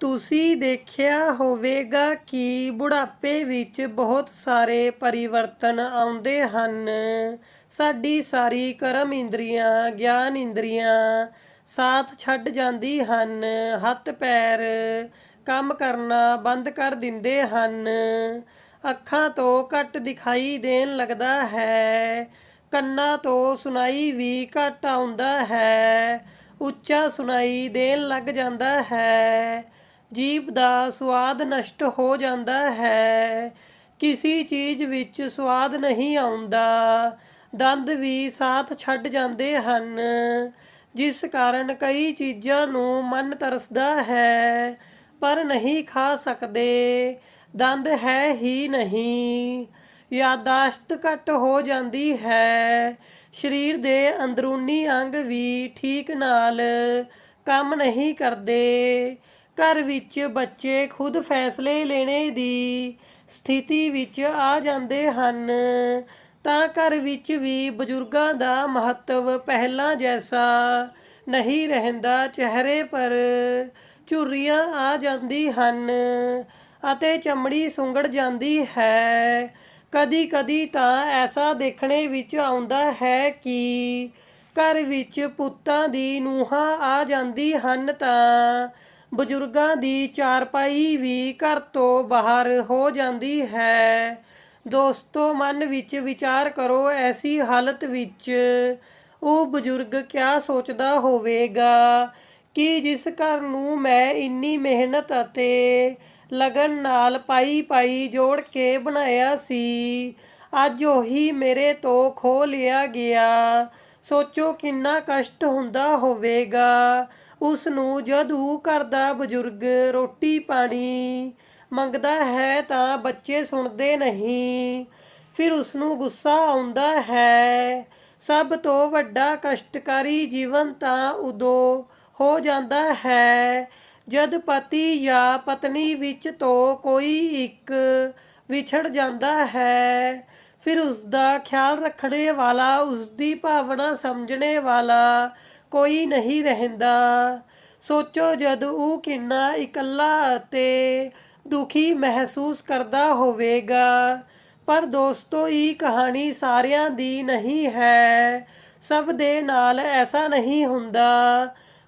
ਤੁਸੀਂ ਦੇਖਿਆ ਹੋਵੇਗਾ ਕਿ ਬੁਢਾਪੇ ਵਿੱਚ ਬਹੁਤ ਸਾਰੇ ਪਰਿਵਰਤਨ ਆਉਂਦੇ ਹਨ। ਸਾਡੀ ਸਾਰੀ ਕਰਮ ਇੰਦਰੀਆਂ, ਗਿਆਨ ਇੰਦਰੀਆਂ ਸਾਥ ਛੱਡ ਜਾਂਦੀ ਹਨ। ਹੱਥ, ਪੈਰ ਕੰਮ ਕਰਨਾ ਬੰਦ ਕਰ ਦਿੰਦੇ ਹਨ। ਅੱਖਾਂ ਤੋਂ ਘੱਟ ਦਿਖਾਈ ਦੇਣ ਲੱਗਦਾ ਹੈ। ਕੰਨਾਂ ਤੋਂ ਸੁਣਾਈ ਵੀ ਘੱਟ ਆਉਂਦਾ ਹੈ। ਉੱਚਾ ਸੁਣਾਈ ਦੇਣ ਲੱਗ ਜਾਂਦਾ ਹੈ। ਜੀਭ ਦਾ ਸਵਾਦ ਨਸ਼ਟ ਹੋ ਜਾਂਦਾ ਹੈ। ਕਿਸੇ ਚੀਜ਼ ਵਿੱਚ ਸਵਾਦ ਨਹੀਂ ਆਉਂਦਾ। ਦੰਦ ਵੀ ਸਾਥ ਛੱਡ ਜਾਂਦੇ ਹਨ, ਜਿਸ ਕਾਰਨ ਕਈ ਚੀਜ਼ਾਂ ਨੂੰ ਮਨ ਤਰਸਦਾ ਹੈ, ਪਰ ਨਹੀਂ ਖਾ ਸਕਦੇ। ਦੰਦ ਹੈ ਹੀ ਨਹੀਂ। ਯਾਦਾਸ਼ਤ ਘੱਟ ਹੋ ਜਾਂਦੀ ਹੈ। ਸਰੀਰ ਦੇ ਅੰਦਰੂਨੀ ਅੰਗ ਵੀ ਠੀਕ ਨਾਲ ਕੰਮ ਨਹੀਂ ਕਰਦੇ। ਘਰ ਵਿੱਚ ਬੱਚੇ ਖੁਦ ਫੈਸਲੇ ਲੈਣੇ ਦੀ ਸਥਿਤੀ ਵਿੱਚ ਆ ਜਾਂਦੇ ਹਨ। ਤਾਂ ਘਰ ਵਿੱਚ ਵੀ ਬਜ਼ੁਰਗਾਂ ਦਾ ਮਹੱਤਵ ਪਹਿਲਾਂ ਜੈਸਾ ਨਹੀਂ ਰਹਿੰਦਾ, ਚਿਹਰੇ ਪਰ ਝੁਰਰੀਆਂ ਆ ਜਾਂਦੀ ਹਨ ਅਤੇ ਚਮੜੀ ਸੁੰਗੜ ਜਾਂਦੀ ਹੈ। ਕਦੀ ਕਦੀ ਤਾਂ ਐਸਾ ਦੇਖਣੇ ਵਿੱਚ ਆਉਂਦਾ ਹੈ ਕਿ ਘਰ ਵਿੱਚ ਪੁੱਤਾਂ ਦੀ ਨੂਹਾਂ ਆ ਜਾਂਦੀ ਹਨ ਤਾਂ ਬਜ਼ੁਰਗਾਂ ਦੀ ਚਾਰਪਾਈ ਵੀ ਘਰ ਤੋਂ ਬਾਹਰ ਹੋ ਜਾਂਦੀ ਹੈ। ਦੋਸਤੋ, ਮਨ ਵਿੱਚ ਵਿਚਾਰ ਕਰੋ, ਐਸੀ ਹਾਲਤ ਵਿੱਚ ਉਹ ਬਜ਼ੁਰਗ ਕਿਆ ਸੋਚਦਾ ਹੋਵੇਗਾ ਕਿ ਜਿਸ ਘਰ ਨੂੰ ਮੈਂ ਇੰਨੀ ਮਿਹਨਤ ਅਤੇ ਲਗਨ ਨਾਲ ਪਾਈ ਪਾਈ ਜੋੜ ਕੇ ਬਣਾਇਆ ਸੀ, ਅੱਜ ਉਹੀ ਮੇਰੇ ਤੋਂ ਖੋ ਲਿਆ ਗਿਆ। ਸੋਚੋ ਕਿੰਨਾ ਕਸ਼ਟ ਹੁੰਦਾ ਹੋਵੇਗਾ। ਉਸ ਨੂੰ ਜਦ ਉਹ ਘਰ ਦਾ ਬਜ਼ੁਰਗ ਰੋਟੀ ਪਾਣੀ, ਮੰਗਦਾ ਹੈ ਤਾਂ ਬੱਚੇ ਸੁਣਦੇ ਨਹੀਂ। ਫਿਰ ਉਸ ਨੂੰ ਗੁੱਸਾ ਆਉਂਦਾ ਹੈ, ਸਭ ਤੋਂ ਵੱਡਾ ਕਸ਼ਟਕਾਰੀ ਜੀਵਨ ਤਾਂ ਉਦੋਂ ਹੋ ਜਾਂਦਾ ਹੈ, ਜਦ ਪਤੀ ਜਾਂ ਪਤਨੀ ਵਿੱਚ ਤੋਂ ਕੋਈ ਇੱਕ ਵਿਛੜ ਜਾਂਦਾ ਹੈ। ਫਿਰ ਉਸ ਦਾ ਖਿਆਲ ਰੱਖਣੇ ਵਾਲਾ ਉਸ ਦੀ ਭਾਵਨਾ ਸਮਝਣੇ ਵਾਲਾ ਕੋਈ ਨਹੀਂ ਰਹਿੰਦਾ। ਸੋਚੋ ਜਦ ਉਹ ਕਿੰਨਾ ਇਕੱਲਾ ਅਤੇ ਦੁਖੀ ਮਹਿਸੂਸ ਕਰਦਾ ਹੋਵੇਗਾ। ਪਰ ਦੋਸਤੋ, ਇਹ ਕਹਾਣੀ ਸਾਰਿਆਂ ਦੀ ਨਹੀਂ ਹੈ। ਸਭ ਦੇ ਨਾਲ ਐਸਾ ਨਹੀਂ ਹੁੰਦਾ।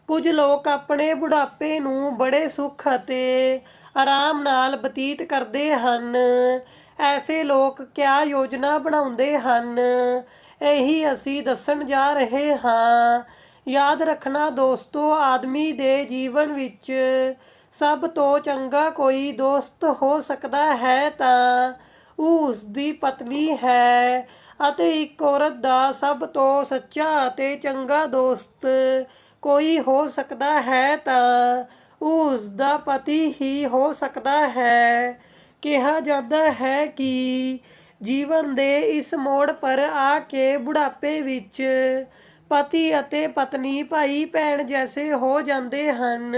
ਕੁਝ ਲੋਕ ਆਪਣੇ ਬੁਢਾਪੇ ਨੂੰ ਬੜੇ ਸੁੱਖ ਅਤੇ ਆਰਾਮ ਨਾਲ ਬਤੀਤ ਕਰਦੇ ਹਨ। ਐਸੇ ਲੋਕ ਕਿਆ ਯੋਜਨਾ ਬਣਾਉਂਦੇ ਹਨ? ਇਹੀ ਅਸੀਂ ਦੱਸਣ ਜਾ ਰਹੇ ਹਾਂ। ਯਾਦ ਰੱਖਣਾ ਦੋਸਤੋ, ਆਦਮੀ ਦੇ ਜੀਵਨ ਵਿੱਚ ਸਭ ਤੋਂ ਚੰਗਾ ਕੋਈ ਦੋਸਤ ਹੋ ਸਕਦਾ ਹੈ ਤਾਂ ਉਹ ਉਸ ਦੀ ਪਤਨੀ ਹੈ ਅਤੇ ਇੱਕ ਔਰਤ ਦਾ ਸਭ ਤੋਂ ਸੱਚਾ ਅਤੇ ਚੰਗਾ ਦੋਸਤ ਕੋਈ ਹੋ ਸਕਦਾ ਹੈ ਤਾਂ ਉਹ ਉਸ ਦਾ ਪਤੀ ਹੀ ਹੋ ਸਕਦਾ ਹੈ। ਕਿਹਾ ਜਾਂਦਾ ਹੈ ਕਿ ਜੀਵਨ ਦੇ ਇਸ ਮੋੜ ਪਰ ਆ ਕੇ ਬੁਢਾਪੇ ਵਿੱਚ ਪਤੀ ਅਤੇ ਪਤਨੀ ਭਾਈ ਭੈਣ ਜੈਸੇ ਹੋ ਜਾਂਦੇ ਹਨ।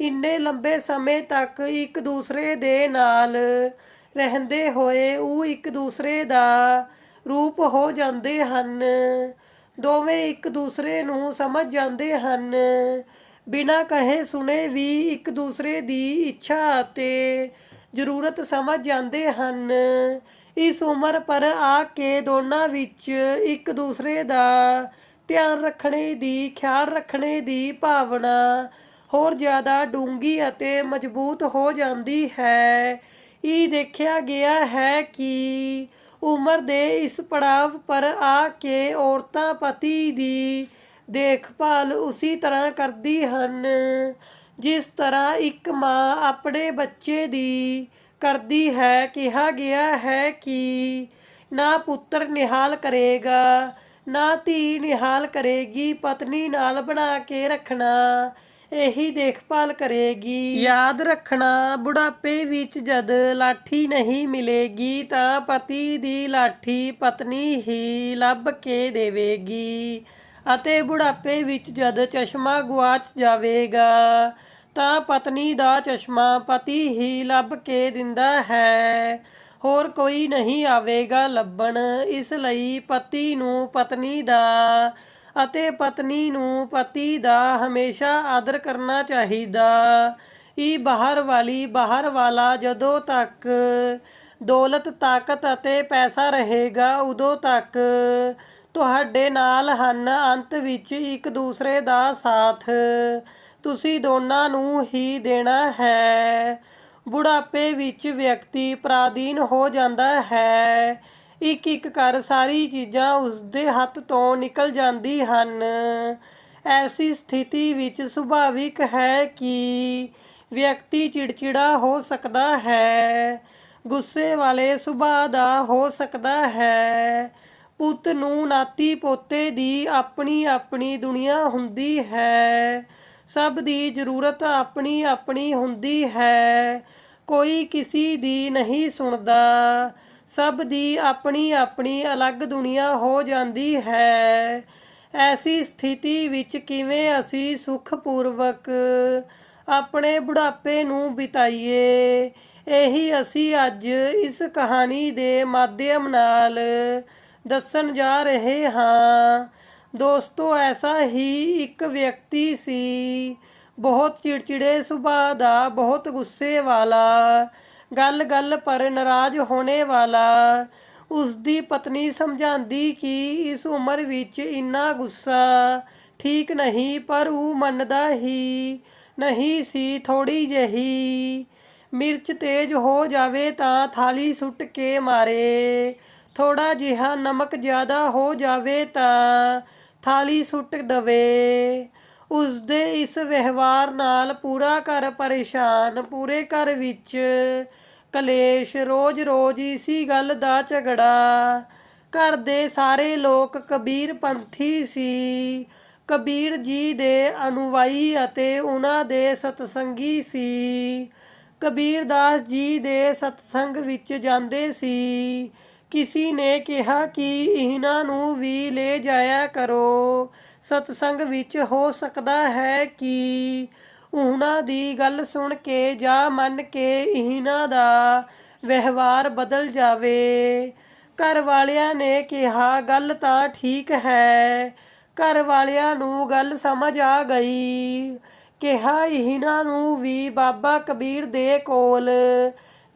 ਇੰਨੇ ਲੰਬੇ ਸਮੇਂ ਤੱਕ ਇੱਕ ਦੂਸਰੇ ਦੇ ਨਾਲ ਰਹਿੰਦੇ ਹੋਏ ਉਹ ਇੱਕ ਦੂਸਰੇ ਦਾ ਰੂਪ ਹੋ ਜਾਂਦੇ ਹਨ। ਦੋਵੇਂ ਇੱਕ ਦੂਸਰੇ ਨੂੰ ਸਮਝ ਜਾਂਦੇ ਹਨ। ਬਿਨਾਂ ਕਹੇ ਸੁਣੇ ਵੀ ਇੱਕ ਦੂਸਰੇ ਦੀ ਇੱਛਾ ਅਤੇ ਜ਼ਰੂਰਤ ਸਮਝ ਜਾਂਦੇ ਹਨ। ਇਸ ਉਮਰ ਪਰ ਆ ਕੇ ਦੋਨਾਂ ਵਿੱਚ ਇੱਕ ਦੂਸਰੇ ਦਾ ਧਿਆਨ ਰੱਖਣੇ ਦੀ, ਖਿਆਲ ਰੱਖਣੇ ਦੀ ਭਾਵਨਾ ਹੋਰ ਜ਼ਿਆਦਾ ਡੂੰਗੀ ਅਤੇ ਮਜ਼ਬੂਤ ਹੋ ਜਾਂਦੀ ਹੈ। ਇਹ ਦੇਖਿਆ ਗਿਆ ਹੈ ਕਿ ਉਮਰ ਦੇ ਇਸ ਪੜਾਵ ਪਰ ਆ ਕੇ ਔਰਤਾਂ ਪਤੀ ਦੀ ਦੇਖਭਾਲ ਉਸੇ ਤਰ੍ਹਾਂ ਕਰਦੀ ਹਨ, ਜਿਸ ਤਰ੍ਹਾਂ ਇੱਕ ਮਾਂ ਆਪਣੇ ਬੱਚੇ ਦੀ ਕਰਦੀ ਹੈ। ਕਿਹਾ ਗਿਆ ਹੈ ਕਿ ਨਾ ਪੁੱਤਰ ਨਿਹਾਲ ਕਰੇਗਾ ਨਾ ਧੀ ਨਿਹਾਲ ਕਰੇਗੀ, ਪਤਨੀ ਨਾਲ ਬਣਾ ਕੇ ਰੱਖਣਾ, ਇਹੀ ਦੇਖਭਾਲ ਕਰੇਗੀ। ਯਾਦ ਰੱਖਣਾ, ਬੁਢਾਪੇ ਵਿੱਚ ਜਦ ਲਾਠੀ ਨਹੀਂ ਮਿਲੇਗੀ, ਤਾਂ ਪਤੀ ਦੀ ਲਾਠੀ ਪਤਨੀ ਹੀ ਲੱਭ ਕੇ ਦੇਵੇਗੀ। ਅਤੇ ਬੁਢਾਪੇ ਵਿੱਚ ਜਦ ਚਸ਼ਮਾ ਗੁਆਚ ਜਾਵੇਗਾ, ਤਾਂ ਪਤਨੀ ਦਾ ਚਸ਼ਮਾ ਪਤੀ ਹੀ ਲੱਭ ਕੇ ਦਿੰਦਾ ਹੈ। ਹੋਰ ਕੋਈ ਨਹੀਂ ਆਵੇਗਾ ਲੱਭਣ, ਇਸ ਲਈ ਪਤੀ ਨੂੰ ਪਤਨੀ ਦਾ ਅਤੇ ਪਤਨੀ ਨੂੰ ਪਤੀ ਦਾ ਹਮੇਸ਼ਾ ਆਦਰ ਕਰਨਾ ਚਾਹੀਦਾ। ਇਹ ਬਾਹਰ ਵਾਲੀ, ਬਾਹਰ ਵਾਲਾ ਜਦੋਂ ਤੱਕ ਦੌਲਤ, ਤਾਕਤ ਅਤੇ ਪੈਸਾ ਰਹੇਗਾ, ਉਦੋਂ ਤੱਕ ਤੁਹਾਡੇ ਨਾਲ ਹਨ, ਅੰਤ ਵਿੱਚ ਇੱਕ ਦੂਸਰੇ ਦਾ ਸਾਥ। ਤੁਸੀਂ ਦੋਨਾਂ ਨੂੰ ਹੀ ਦੇਣਾ ਹੈ। ਬੁਢਾਪੇ ਵਿੱਚ ਵਿਅਕਤੀ ਪਰਾਧੀਨ ਹੋ ਜਾਂਦਾ ਹੈ। ਇੱਕ ਇੱਕ ਕਰ ਸਾਰੀ ਚੀਜ਼ਾਂ ਉਸਦੇ ਹੱਥ ਤੋਂ ਨਿਕਲ ਜਾਂਦੀ ਹਨ। ਐਸੀ ਸਥਿਤੀ ਵਿੱਚ ਸੁਭਾਵਿਕ ਹੈ ਕਿ ਵਿਅਕਤੀ ਚਿੜਚਿੜਾ ਹੋ ਸਕਦਾ ਹੈ। ਗੁੱਸੇ ਵਾਲੇ ਸੁਭਾਅ ਦਾ ਹੋ ਸਕਦਾ ਹੈ। ਪੁੱਤ ਨੂੰ ਨਾਤੀ ਪੋਤੇ ਦੀ ਆਪਣੀ ਆਪਣੀ ਦੁਨੀਆ ਹੁੰਦੀ ਹੈ। ਸਭ ਦੀ ਜ਼ਰੂਰਤ ਆਪਣੀ ਆਪਣੀ ਹੁੰਦੀ ਹੈ। ਕੋਈ ਕਿਸੇ ਦੀ ਨਹੀਂ ਸੁਣਦਾ। ਸਭ ਦੀ ਆਪਣੀ ਆਪਣੀ ਅਲੱਗ ਦੁਨੀਆ ਹੋ ਜਾਂਦੀ ਹੈ। ਐਸੀ ਸਥਿਤੀ ਵਿੱਚ ਕਿਵੇਂ ਅਸੀਂ ਸੁਖਪੂਰਵਕ ਆਪਣੇ ਬੁਢਾਪੇ ਨੂੰ ਬਿਤਾਈਏ? ਇਹੀ ਅਸੀਂ ਅੱਜ ਇਸ ਕਹਾਣੀ ਦੇ ਮਾਧਿਅਮ ਨਾਲ ਦੱਸਣ ਜਾ ਰਹੇ ਹਾਂ। ਦੋਸਤੋ, ਐਸਾ ਹੀ ਇੱਕ ਵਿਅਕਤੀ ਸੀ। ਬਹੁਤ ਚਿੜਚਿੜੇ ਸੁਭਾਅ ਦਾ, ਬਹੁਤ ਗੁੱਸੇ ਵਾਲਾ ਗੱਲ ਗੱਲ ਪਰ ਨਾਰਾਜ਼ ਹੋਣੇ ਵਾਲਾ। ਉਸ ਦੀ ਪਤਨੀ ਸਮਝਾਉਂਦੀ ਕਿ ਇਸ ਉਮਰ ਵਿੱਚ ਇੰਨਾ ਗੁੱਸਾ ਠੀਕ ਨਹੀਂ, ਪਰ ਉਹ ਮੰਨਦਾ ਹੀ ਨਹੀਂ ਸੀ ਥੋੜੀ ਜਿਹੀ ਮਿਰਚ ਤੇਜ਼ ਹੋ ਜਾਵੇ ਤਾਂ ਥਾਲੀ ਸੁੱਟ ਕੇ ਮਾਰੇ। ਥੋੜਾ ਜਿਹਾ ਨਮਕ ਜ਼ਿਆਦਾ ਹੋ ਜਾਵੇ ਤਾਂ ਥਾਲੀ ਸੁੱਟ ਦਵੇ। ਉਸ ਦੇ ਇਸ ਵਿਵਹਾਰ ਨਾਲ ਪੂਰਾ ਘਰ ਪਰੇਸ਼ਾਨ, ਪੂਰੇ ਘਰ ਵਿੱਚ ਕਲੇਸ਼, ਰੋਜ਼-ਰੋਜ਼ ਇਸੀ ਗੱਲ ਦਾ ਝਗੜਾ। ਘਰ ਦੇ ਸਾਰੇ ਲੋਕ ਕਬੀਰ ਪੰਥੀ ਸੀ। ਕਬੀਰ ਜੀ ਦੇ ਅਨੁਵਾਈ ਅਤੇ ਉਹਨਾਂ ਦੇ ਸਤਸੰਗੀ ਸੀ। ਕਬੀਰਦਾਸ ਜੀ ਦੇ ਸਤਸੰਗ ਵਿੱਚ ਜਾਂਦੇ ਸੀ। ਕਿਸੇ ਨੇ ਕਿਹਾ ਕਿ ਇਹਨਾਂ ਨੂੰ ਵੀ ਲੈ ਜਾਇਆ ਕਰੋ। ਸਤਸੰਗ ਵਿੱਚ ਹੋ ਸਕਦਾ ਹੈ ਕਿ ਉਹਨਾਂ ਦੀ ਗੱਲ ਸੁਣ ਕੇ ਜਾਂ ਮੰਨ ਕੇ ਇਹਨਾਂ ਦਾ ਵਿਵਹਾਰ ਬਦਲ ਜਾਵੇ। ਘਰ ਵਾਲਿਆਂ ਨੇ ਕਿਹਾ, ਗੱਲ ਤਾਂ ਠੀਕ ਹੈ। ਘਰ ਵਾਲਿਆਂ ਨੂੰ ਗੱਲ ਸਮਝ ਆ ਗਈ। ਕਿਹਾ, ਇਹਨਾਂ ਨੂੰ ਵੀ ਬਾਬਾ ਕਬੀਰ ਦੇ ਕੋਲ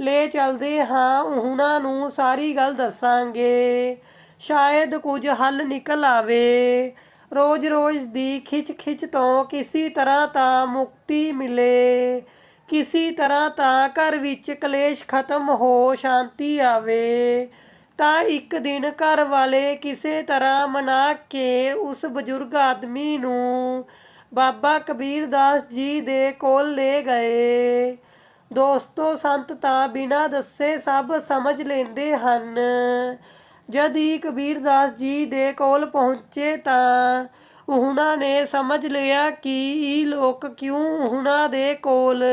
ਲੈ ਚੱਲਦੇ ਹਾਂ, ਉਹਨਾਂ ਨੂੰ ਸਾਰੀ ਗੱਲ ਦੱਸਾਂਗੇ। ਸ਼ਾਇਦ ਕੁਝ ਹੱਲ ਨਿਕਲ ਆਵੇ। ਰੋਜ਼-ਰੋਜ਼ ਦੀ ਖਿੱਚ-ਖਿੱਚ ਤੋਂ ਕਿਸੇ ਤਰ੍ਹਾਂ ਤਾਂ ਮੁਕਤੀ ਮਿਲੇ। ਕਿਸੇ ਤਰ੍ਹਾਂ ਤਾਂ ਘਰ ਵਿੱਚ ਕਲੇਸ਼ ਖਤਮ ਹੋ, ਸ਼ਾਂਤੀ ਆਵੇ। ਤਾਂ ਇੱਕ ਦਿਨ ਘਰ ਵਾਲੇ ਕਿਸੇ ਤਰ੍ਹਾਂ ਮਨਾ ਕੇ ਉਸ ਬਜ਼ੁਰਗ ਆਦਮੀ ਨੂੰ ਬਾਬਾ ਕਬੀਰ ਦਾਸ ਜੀ ਦੇ ਕੋਲ ਲੈ ਗਏ। ਦੋਸਤੋ, ਸੰਤ ਤਾਂ ਬਿਨਾਂ ਦੱਸੇ ਸਭ ਸਮਝ ਲੈਂਦੇ ਹਨ। ਜਦ ਹੀ ਕਬੀਰ ਜੀ ਦੇ ਕੋਲ ਪਹੁੰਚੇ ਤਾਂ ਉਹਨਾਂ ਨੇ ਸਮਝ ਲਿਆ ਕਿ ਇਹ ਲੋਕ ਕਿਉਂ ਉਹਨਾਂ ਦੇ ਕੋਲ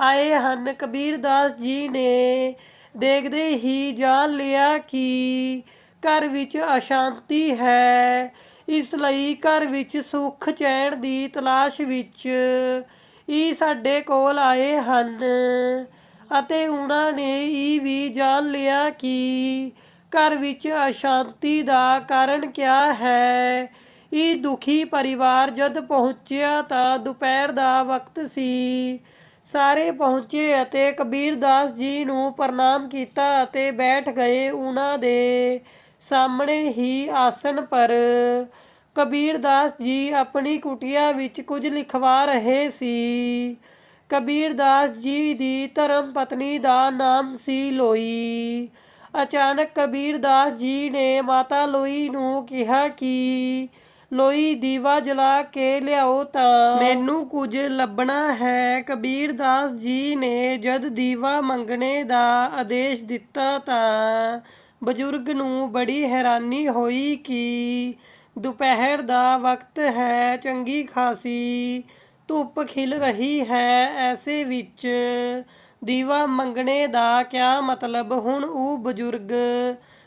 ਆਏ ਹਨ। ਕਬੀਰਦਾਸ ਜੀ ਨੇ ਦੇਖਦੇ ਹੀ ਜਾਣ ਲਿਆ ਕਿ ਘਰ ਵਿੱਚ ਅਸ਼ਾਂਤੀ ਹੈ। ਇਸ ਲਈ ਘਰ ਵਿੱਚ ਸੁੱਖ ਚੈਨ ਦੀ ਤਲਾਸ਼ ਵਿੱਚ ਇਹ ਸਾਡੇ ਕੋਲ ਆਏ ਹਨ, ਅਤੇ ਉਹਨਾਂ ਨੇ ਇਹ ਵੀ ਜਾਣ ਲਿਆ ਕਿ ਘਰ ਵਿੱਚ ਅਸ਼ਾਂਤੀ ਦਾ ਕਾਰਨ ਕਿਆ ਹੈ। ਇਹ ਦੁਖੀ ਪਰਿਵਾਰ ਜਦ ਪਹੁੰਚਿਆ ਤਾਂ ਦੁਪਹਿਰ ਦਾ ਵਕਤ ਸੀ। ਸਾਰੇ ਪਹੁੰਚੇ ਅਤੇ ਕਬੀਰਦਾਸ ਜੀ ਨੂੰ ਪ੍ਰਣਾਮ ਕੀਤਾ ਅਤੇ ਬੈਠ ਗਏ ਉਹਨਾਂ ਦੇ ਸਾਹਮਣੇ ਹੀ ਆਸਣ ਪਰ। ਕਬੀਰਦਾਸ ਜੀ ਆਪਣੀ ਕੁਟੀਆ ਵਿੱਚ ਕੁਝ ਲਿਖਵਾ ਰਹੇ ਸੀ। ਕਬੀਰਦਾਸ ਜੀ ਦੀ ਧਰਮ ਪਤਨੀ ਦਾ ਨਾਮ ਸੀ ਲੋਈ। ਅਚਾਨਕ ਕਬੀਰਦਾਸ ਜੀ ਨੇ ਮਾਤਾ ਲੋਈ ਨੂੰ ਕਿਹਾ ਕਿ ਲੋਈ ਦੀਵਾ ਜਲਾ ਕੇ ਲਿਆਓ ਤਾਂ ਮੈਨੂੰ ਕੁਝ ਲੱਭਣਾ ਹੈ। ਕਬੀਰਦਾਸ ਜੀ ਨੇ ਜਦ ਦੀਵਾ ਮੰਗਣੇ ਦਾ ਆਦੇਸ਼ ਦਿੱਤਾ ਤਾਂ ਬਜ਼ੁਰਗ ਨੂੰ ਬੜੀ ਹੈਰਾਨੀ ਹੋਈ ਕਿ ਦੁਪਹਿਰ ਦਾ ਵਕਤ ਹੈ ਚੰਗੀ ਖਾਸੀ, ਧੁੱਪ ਖਿਲ ਰਹੀ ਹੈ ਐਸੇ ਵਿੱਚ। ਦੀਵਾ ਮੰਗਣੇ ਦਾ ਕਿਆ ਮਤਲਬ? ਹੁਣ ਉਹ ਬਜ਼ੁਰਗ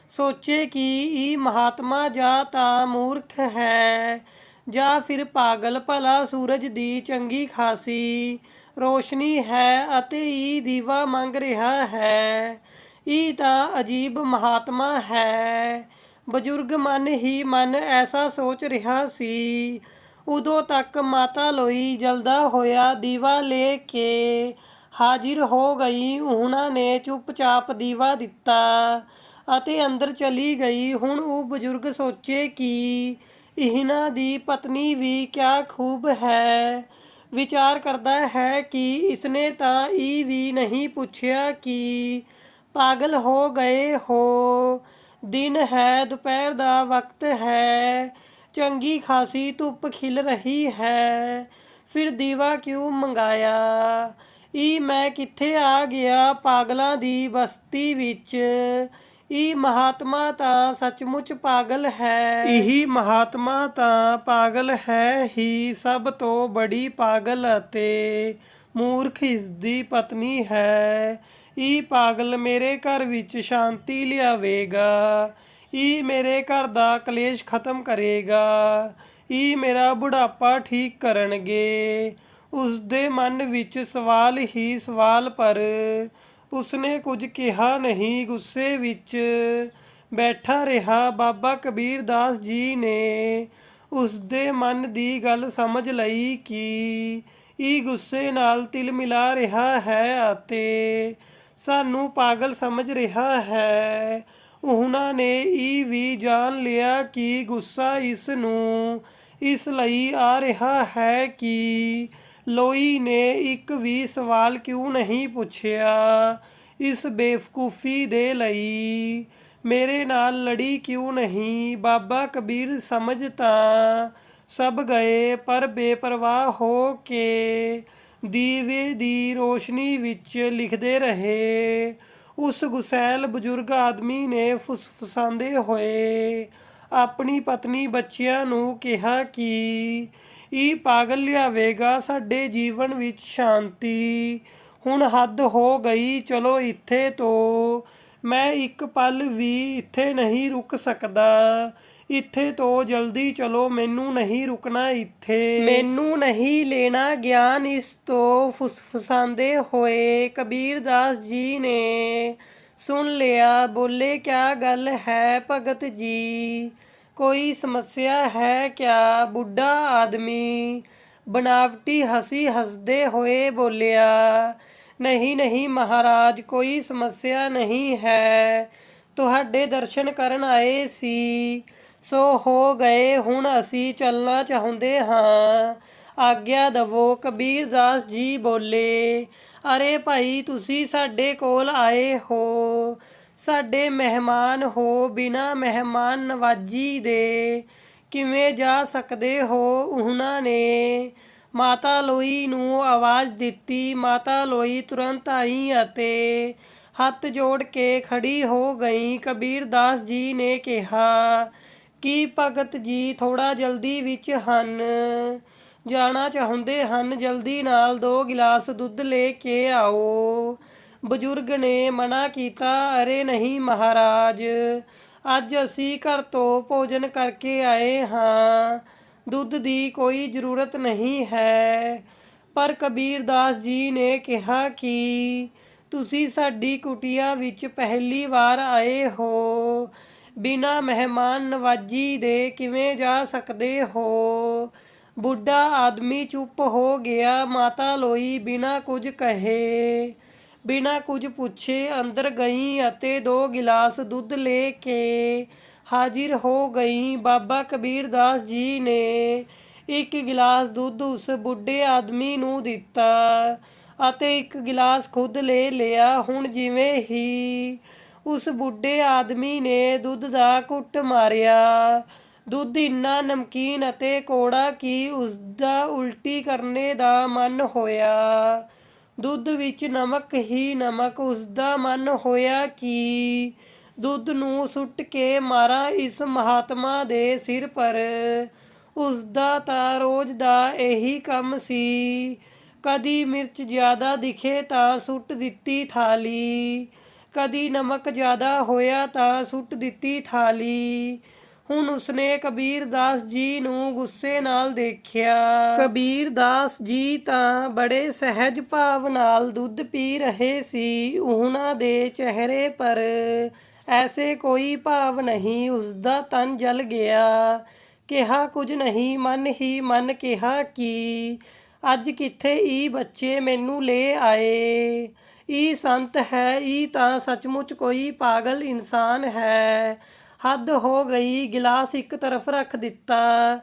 ਸੋਚੇ ਕਿ ਇਹ ਮਹਾਤਮਾ ਜਾਂ ਤਾਂ ਮੂਰਖ ਹੈ ਜਾਂ ਫਿਰ ਪਾਗਲ ਭਲਾ ਸੂਰਜ ਦੀ ਚੰਗੀ ਖਾਸੀ ਰੋਸ਼ਨੀ ਹੈ ਅਤੇ ਇਹ ਦੀਵਾ ਮੰਗ ਰਿਹਾ ਹੈ। ਇਹ ਤਾਂ ਅਜੀਬ ਮਹਾਤਮਾ ਹੈ। ਬਜ਼ੁਰਗ ਮਨ ਹੀ ਮਨ ਐਸਾ ਸੋਚ ਰਿਹਾ ਸੀ। ਉਦੋਂ ਤੱਕ ਮਾਤਾ ਲੋਈ ਜਲਦਾ ਹੋਇਆ ਦੀਵਾ ਲੈ ਕੇ ਹਾਜ਼ਰ ਹੋ ਗਈ। ਉਹਨਾਂ ਨੇ ਚੁੱਪਚਾਪ ਦੀਵਾ ਦਿੱਤਾ ਅਤੇ ਅੰਦਰ ਚਲੀ ਗਈ। ਹੁਣ ਉਹ ਬਜ਼ੁਰਗ ਸੋਚੇ ਕਿ ਇਹਨਾਂ ਦੀ ਪਤਨੀ ਵੀ ਕਿਆ ਖੂਬ ਹੈ। ਵਿਚਾਰ ਕਰਦਾ ਹੈ ਕਿ ਇਸਨੇ ਤਾਂ ਇਹ ਵੀ ਨਹੀਂ ਪੁੱਛਿਆ ਕਿ ਪਾਗਲ ਹੋ ਗਏ ਹੋ। ਦਿਨ ਹੈ, ਦੁਪਹਿਰ ਦਾ ਵਕਤ ਹੈ, ਚੰਗੀ ਖਾਸੀ ਧੁੱਪ ਖਿਲ ਰਹੀ ਹੈ। ਫਿਰ ਦੀਵਾ ਕਿਉਂ ਮੰਗਾਇਆ? ਈ ਮੈਂ ਕਿੱਥੇ ਆ ਗਿਆ ਪਾਗਲਾਂ ਦੀ ਬਸਤੀ ਵਿੱਚ? ਈ ਮਹਾਤਮਾ ਤਾਂ ਸੱਚਮੁੱਚ ਪਾਗਲ ਹੈ। ਇਹੀ ਮਹਾਤਮਾ ਤਾਂ ਪਾਗਲ ਹੈ ਹੀ, ਸਭ ਤੋਂ ਬੜੀ ਪਾਗਲ ਅਤੇ ਮੂਰਖ ਇਸ ਦੀ ਪਤਨੀ ਹੈ। ਇਹ ਪਾਗਲ ਮੇਰੇ ਘਰ ਵਿੱਚ ਸ਼ਾਂਤੀ ਲਿਆਵੇਗਾ। ਇਹ ਮੇਰੇ ਘਰ ਦਾ ਕਲੇਸ਼ ਖਤਮ ਕਰੇਗਾ। ਇਹ ਮੇਰਾ ਬੁਢਾਪਾ ਠੀਕ ਕਰਨਗੇ। ਉਸ ਦੇ ਮਨ ਵਿੱਚ ਸਵਾਲ ਹੀ ਸਵਾਲ ਪਰ ਉਸਨੇ ਕੁਝ ਕਿਹਾ ਨਹੀਂ। ਗੁੱਸੇ ਵਿੱਚ ਬੈਠਾ ਰਿਹਾ ਬਾਬਾ ਕਬੀਰ ਦਾਸ ਜੀ ਨੇ। ਉਸ ਦੇ ਮਨ ਦੀ ਗੱਲ ਸਮਝ ਲਈ ਕਿ ਇਹ ਗੁੱਸੇ ਨਾਲ ਤਿਲ ਮਿਲਾ ਰਿਹਾ ਹੈ ਅਤੇ ਸਾਨੂੰ ਪਾਗਲ ਸਮਝ ਰਿਹਾ ਹੈ। ਉਹਨਾਂ ਨੇ ਇਹ ਵੀ ਜਾਣ ਲਿਆ ਕਿ ਗੁੱਸਾ ਇਸ ਨੂੰ ਇਸ ਲਈ ਆ ਰਿਹਾ ਹੈ ਕਿ ਲੋਈ ਨੇ ਇੱਕ ਵੀ ਸਵਾਲ ਕਿਉਂ ਨਹੀਂ ਪੁੱਛਿਆ ਇਸ ਬੇਵਕੂਫੀ ਦੇ ਲਈ? ਮੇਰੇ ਨਾਲ ਲੜੀ ਕਿਉਂ ਨਹੀਂ? ਬਾਬਾ ਕਬੀਰ ਸਮਝ ਤਾਂ ਸਭ ਗਏ ਪਰ ਬੇਪਰਵਾਹ ਹੋ ਕੇ ਦੀਵੇ ਦੀ ਰੋਸ਼ਨੀ ਵਿੱਚ ਲਿਖਦੇ ਰਹੇ। ਉਸ ਗੁਸੈਲ ਬਜ਼ੁਰਗ ਆਦਮੀ ਨੇ ਫੁਸਫੁਸਾਉਂਦੇ ਹੋਏ ਆਪਣੀ ਪਤਨੀ ਬੱਚਿਆਂ ਨੂੰ ਕਿਹਾ ਕਿ ਇਹ ਪਾਗਲ ਲਿਆਵੇਗਾ ਸਾਡੇ ਜੀਵਨ ਵਿੱਚ ਸ਼ਾਂਤੀ। ਹੁਣ ਹੱਦ ਹੋ ਗਈ, ਚਲੋ ਇੱਥੇ ਤੋਂ। ਮੈਂ ਇੱਕ ਪਲ ਵੀ ਇੱਥੇ ਨਹੀਂ ਰੁਕ ਸਕਦਾ। ਇੱਥੇ ਤੋਂ ਜਲਦੀ ਚਲੋ, ਮੈਨੂੰ ਨਹੀਂ ਰੁਕਣਾ ਇੱਥੇ। ਮੈਨੂੰ ਨਹੀਂ ਲੈਣਾ ਗਿਆਨ, ਇਸ ਤੋਂ ਫੁਸਫੁਸਾਉਂਦੇ ਹੋਏ। ਕਬੀਰ ਦਾਸ ਜੀ ਨੇ ਸੁਣ ਲਿਆ, ਬੋਲੇ, ਕਿਆ ਗੱਲ ਹੈ ਭਗਤ ਜੀ? ਕੋਈ ਸਮੱਸਿਆ ਹੈ ਕਿਆ? ਬੁੱਢਾ ਆਦਮੀ ਬਨਾਵਟੀ ਹਸੀ ਹੱਸਦੇ ਹੋਏ ਬੋਲਿਆ, ਨਹੀਂ ਨਹੀਂ ਮਹਾਰਾਜ, ਕੋਈ ਸਮੱਸਿਆ ਨਹੀਂ ਹੈ। ਤੁਹਾਡੇ ਦਰਸ਼ਨ ਕਰਨ ਆਏ ਸੀ। ਸੋ ਹੋ ਗਏ, ਹੁਣ ਅਸੀਂ ਚੱਲਣਾ ਚਾਹੁੰਦੇ ਹਾਂ। ਆਗਿਆ ਦਵੋ ਕਬੀਰਦਾਸ ਜੀ ਬੋਲੇ, ਅਰੇ ਭਾਈ, ਤੁਸੀਂ ਸਾਡੇ ਕੋਲ ਆਏ ਹੋ। ਸਾਡੇ ਮਹਿਮਾਨ ਹੋ, ਬਿਨਾ ਮਹਿਮਾਨ ਨਵਾਜੀ ਦੇ। ਕਿਵੇਂ ਜਾ ਸਕਦੇ ਹੋ ਉਹਨਾਂ ਨੇ? ਮਾਤਾ ਲੋਈ ਨੂੰ ਆਵਾਜ਼ ਦਿੱਤੀ। ਮਾਤਾ ਲੋਈ ਤੁਰੰਤ ਆਈ ਅਤੇ ਹੱਥ ਜੋੜ ਕੇ ਖੜੀ ਹੋ ਗਈ। ਕਬੀਰਦਾਸ ਜੀ ਨੇ ਕਿਹਾ ਕੀ ਭਗਤ ਜੀ ਥੋੜਾ ਜਲਦੀ ਵਿੱਚ ਹਨ? ਜਾਣਾ ਚਾਹੁੰਦੇ ਹਨ, ਜਲਦੀ ਨਾਲ ਦੋ ਗਿਲਾਸ ਦੁੱਧ ਲੈ ਕੇ ਆਓ। ਬਜ਼ੁਰਗ ਨੇ ਮਨਾ ਕੀਤਾ, ਅਰੇ ਨਹੀਂ ਮਹਾਰਾਜ, ਅੱਜ ਅਸੀਂ ਘਰ ਤੋਂ ਭੋਜਨ ਕਰਕੇ ਆਏ ਹਾਂ। ਦੁੱਧ ਦੀ ਕੋਈ ਜ਼ਰੂਰਤ ਨਹੀਂ ਹੈ। ਪਰ ਕਬੀਰਦਾਸ ਜੀ ਨੇ ਕਿਹਾ ਕਿ ਤੁਸੀਂ ਸਾਡੀ ਕੁਟੀਆ ਵਿੱਚ ਪਹਿਲੀ ਵਾਰ ਆਏ ਹੋ। ਬਿਨਾ ਮਹਿਮਾਨ ਨਵਾਜੀ ਦੇ ਕਿਵੇਂ ਜਾ ਸਕਦੇ ਹੋ? ਬੁੱਢਾ ਆਦਮੀ ਚੁੱਪ ਹੋ ਗਿਆ, ਮਾਤਾ ਲੋਈ ਬਿਨਾ ਕੁਝ ਕਹੇ। ਬਿਨਾ ਕੁਝ ਪੁੱਛੇ ਅੰਦਰ ਗਈ ਅਤੇ ਦੋ ਗਿਲਾਸ ਦੁੱਧ ਲੈ ਕੇ ਹਾਜ਼ਰ ਹੋ ਗਈ। ਬਾਬਾ ਕਬੀਰ ਦਾਸ ਜੀ ਨੇ ਇੱਕ ਗਿਲਾਸ ਦੁੱਧ ਉਸ ਬੁੱਢੇ ਆਦਮੀ ਨੂੰ ਦਿੱਤਾ ਅਤੇ ਇੱਕ ਗਿਲਾਸ ਖੁਦ ਲੈ ਲਿਆ। ਹੁਣ ਜਿਵੇਂ ਹੀ ਉਸ ਬੁੱਢੇ ਆਦਮੀ ਨੇ ਦੁੱਧ ਦਾ ਘੁੱਟ ਮਾਰਿਆ। ਦੁੱਧ ਇੰਨਾ ਨਮਕੀਨ ਅਤੇ ਕੋੜਾ ਕਿ ਉਸ ਦਾ ਉਲਟੀ ਕਰਨੇ ਦਾ ਮਨ ਹੋਇਆ। ਦੁੱਧ ਵਿੱਚ ਨਮਕ ਹੀ ਨਮਕ ਉਸ ਦਾ ਮਨ ਹੋਇਆ ਕਿ? ਦੁੱਧ ਨੂੰ ਸੁੱਟ ਕੇ ਮਾਰਾਂ ਇਸ ਮਹਾਤਮਾ ਦੇ ਸਿਰ ਪਰ। ਉਸ ਦਾ ਤਾਂ ਰੋਜ਼ ਦਾ ਇਹੀ ਕੰਮ ਸੀ। ਕਦੀ ਮਿਰਚ ਜ਼ਿਆਦਾ ਦਿਖੇ ਤਾਂ ਸੁੱਟ ਦਿੱਤੀ ਥਾਲੀ। ਕਦੀ ਨਮਕ ਜ਼ਿਆਦਾ ਹੋਇਆ ਤਾਂ ਸੁੱਟ ਦਿੱਤੀ ਥਾਲੀ। ਹੁਣ ਉਸਨੇ ਕਬੀਰਦਾਸ ਜੀ ਨੂੰ ਗੁੱਸੇ ਨਾਲ ਦੇਖਿਆ। ਕਬੀਰਦਾਸ ਜੀ ਤਾਂ ਬੜੇ ਸਹਿਜ ਭਾਵ ਨਾਲ ਦੁੱਧ ਪੀ ਰਹੇ ਸੀ। ਉਹਨਾਂ ਦੇ ਚਿਹਰੇ ਪਰ ਐਸੇ ਕੋਈ ਭਾਵ ਨਹੀਂ, ਉਸਦਾ ਤਨ ਜਲ ਗਿਆ। ਕਿਹਾ, ਕੁਝ ਨਹੀਂ, ਮਨ ਹੀ ਮਨ ਕਿਹਾ ਕਿ ਅੱਜ ਕਿੱਥੇ ਈ ਬੱਚੇ ਮੈਨੂੰ ਲੈ ਆਏ? ਇਹ ਸੰਤ ਹੈ ਇਹ ਤਾਂ ਸੱਚਮੁੱਚ ਕੋਈ ਪਾਗਲ ਇਨਸਾਨ ਹੈ। ਹੱਦ ਹੋ ਗਈ, ਗਿਲਾਸ ਇੱਕ ਤਰਫ ਰੱਖ ਦਿੱਤਾ